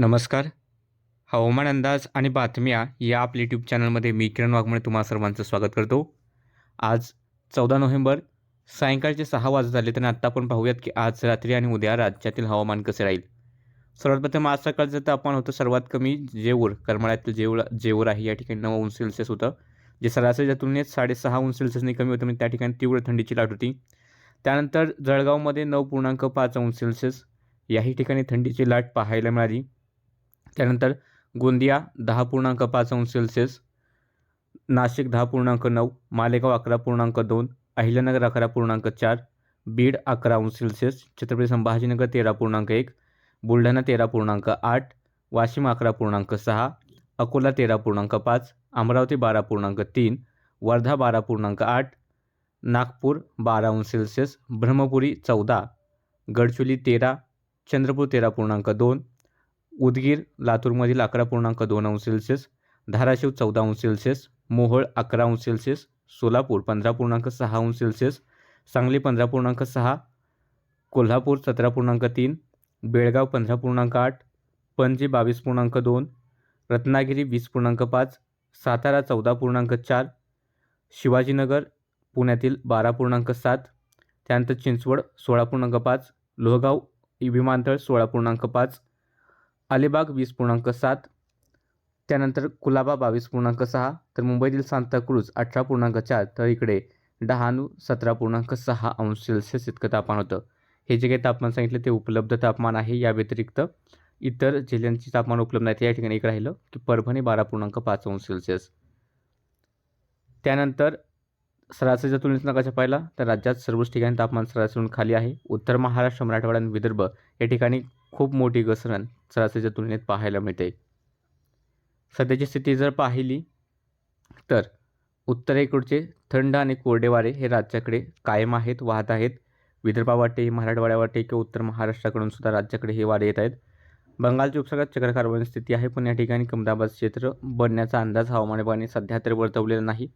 नमस्कार. हवामान अंदाज आणि बातम्या या आपल्या यूट्यूब चॅनलमध्ये मी किरण वाघमळे तुम्हा सर्वांचं स्वागत करतो. आज चौदा नोव्हेंबर सायंकाळचे सहा वाजत झाले तर आत्ता आपण पाहूयात की आज रात्री आणि उद्या राज्यातील हवामान कसे राहील. सर्वात प्रथम आज सकाळचं तापमान होतं सर्वात कमी जेऊर करमाळ्यातील जेऊर जेऊर आहे या ठिकाणी नऊ अंश सेल्सिअस होतं. जे सरासरीच्या तुलनेत साडेसहा अंश सेल्सिअसने कमी होतं म्हणजे त्या ठिकाणी तीव्र थंडीची लाट होती. त्यानंतर जळगावमध्ये नऊ पूर्णांक पाच अंश सेल्सिअस याही ठिकाणी थंडीची लाट पाहायला मिळाली. त्यानंतर गोंदिया दहा पूर्णांक पाच अंश सेल्सिअस नाशिक दहा पूर्णांक नऊ मालेगाव अकरा पूर्णांक दोन अहिल्यानगर अकरा पूर्णांक चार बीड अकरा अंश सेल्सिअस छत्रपती संभाजीनगर तेरा पूर्णांक एक बुलढाणा तेरा पूर्णांक आठ वाशिम अकरा पूर्णांक सहा अकोला तेरा पूर्णांक पाच अमरावती बारा पूर्णांक तीन वर्धा बारा पूर्णांक आठ नागपूर बारा अंश सेल्सिअस ब्रह्मपुरी चौदा गडचोली तेरा चंद्रपूर तेरा पूर्णांक दोन उदगीर लातूरमधील अकरा पूर्णांक दोन अंश सेल्सिअस धाराशिव चौदा अंश सेल्सिअस मोहोळ अकरा अंश सेल्सिअस सोलापूर पंधरा पूर्णांक सहा अंश सेल्सिअस सांगली पंधरा पूर्णांक सहा कोल्हापूर सतरा पूर्णांक तीन बेळगाव पंधरा पूर्णांक आठ पणजी बावीस पूर्णांक दोन रत्नागिरी वीस पूर्णांक पाच सातारा चौदा पूर्णांक चार शिवाजीनगर पुण्यातील बारा पूर्णांक सात त्यानंतर चिंचवड सोळा पूर्णांक पाच लोहगाव विमानतळ सोळा पूर्णांक पाच अलिबाग वीस पूर्णांक सात त्यानंतर कुलाबा बावीस पूर्णांक सहा तर मुंबईतील सांताक्रूज अठरा पूर्णांक चार तर इकडे डहाणू सतरा पूर्णांक सहा अंश सेल्सिअस इतकं तापमान होतं. हे जे काही तापमान सांगितलं ते उपलब्ध तापमान आहे या व्यतिरिक्त इतर जिल्ह्यांची तापमान उपलब्ध नाही या ठिकाणी एक राहिलं की परभणी बारा पूर्णांक पाच अंश सेल्सिअस. त्यानंतर सरासरीच्या तुलनेत नकाशा पाहिला तर राज्यात सर्वच ठिकाणी तापमान सरासरीहून खाली आहे. उत्तर महाराष्ट्र मराठवाडा आणि विदर्भ या ठिकाणी खूप मोठी घसरण सरासरीच्या तुलनेत पाहायला मिळते. सध्याची स्थिती जर पाहिली तर उत्तरेकडचे थंड आणि कोरडे वारे हे राज्याकडे कायम आहेत वाहत आहेत. विदर्भावाटे मराठवाड्यावाटे किंवा उत्तर महाराष्ट्राकडून सुद्धा राज्याकडे हे वारे येत आहेत. बंगालच्या उपसागरात चक्रकारवाणी स्थिती आहे. पण या ठिकाणी कमदाबाद क्षेत्र बनण्याचा अंदाज हवामान विभागाने सध्या तरी वर्तवलेला नाही.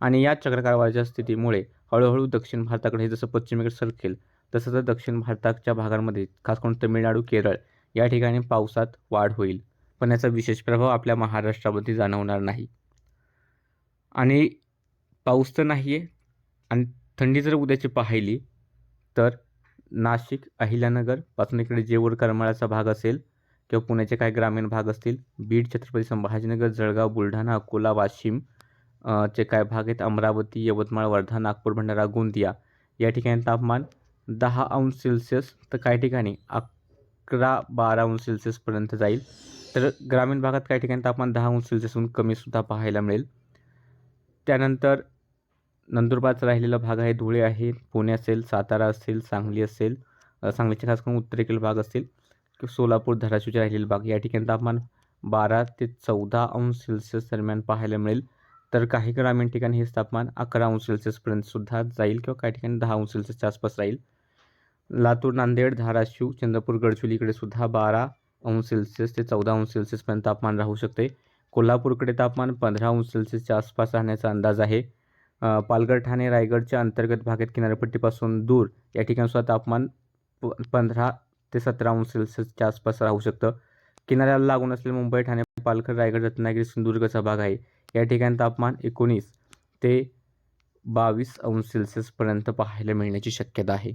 आणि या चक्रकारवाच्या स्थितीमुळे हळूहळू दक्षिण भारताकडे हे जसं पश्चिमेकडे सरकेल तसं तर दक्षिण भारताच्या भागांमध्ये खास करून तमिळनाडू केरळ या ठिकाणी पावसात वाढ होईल. पण याचा विशेष प्रभाव आपल्या महाराष्ट्रामध्ये जाणवणार नाही. आणि पाऊस तर नाही आहे आणि थंडी जर उद्याची पाहिली तर नाशिक अहिल्यानगरपासून इकडे जेवूर करमाळाचा भाग असेल किंवा पुण्याचे काही ग्रामीण भाग असतील बीड छत्रपती संभाजीनगर जळगाव बुलढाणा अकोला वाशिम चे काय भाग आहेत? अमरावती यवतमाळ वर्धा नागपूर भंडारा गोंदिया. या ठिकाणी तापमान दहा अंश सेल्सिअस तर काही ठिकाणी अकरा बारा अंश सेल्सिअसपर्यंत जाईल. तर ग्रामीण भागात काही ठिकाणी तापमान दहा अंश सेल्सिअसहून कमीसुद्धा पाहायला मिळेल. त्यानंतर नंदुरबारचा राहिलेला भाग आहे धुळे आहे पुणे असेल सातारा असेल सांगली असेल सांगलीचे खास करून उत्तरेकडील भाग असतील. किंवा सोलापूर धाराशिवचे राहिलेले भाग या ठिकाणी तापमान बारा ते चौदा अंश सेल्सिअस दरम्यान पाहायला मिळेल. तर काही ग्रामीण ठिकाणी हेच तापमान अकरा अंश सेल्सिअसपर्यंत सुद्धा जाईल किंवा काही ठिकाणी दहा अंश सेल्सिअसच्या आसपास राहील. लातूर नांदेड धाराशिव चंद्रपूर गडचिरोली इकडे सुद्धा बारा अंश सेल्सिअस ते चौदा अंश सेल्सिअसपर्यंत तापमान राहू शकते. कोल्हापूरकडे तापमान पंधरा अंश सेल्सिअसच्या आसपास राहण्याचा अंदाज आहे. पालघर ठाणे रायगडच्या अंतर्गत भागात किनारपट्टीपासून दूर या ठिकाणी सुद्धा तापमान प पंधरा ते सतरा अंश सेल्सिअसच्या आसपास राहू शकतं. किनाऱ्याला लागून असलेले मुंबई ठाणे पालघर रायगड रत्नागिरी सिंधुदुर्गचा भाग आहे. या ठिकाणी तापमान एकोणीस ते बावीस अंश सेल्सिअसपर्यंत पाहायला मिळण्याची शक्यता आहे.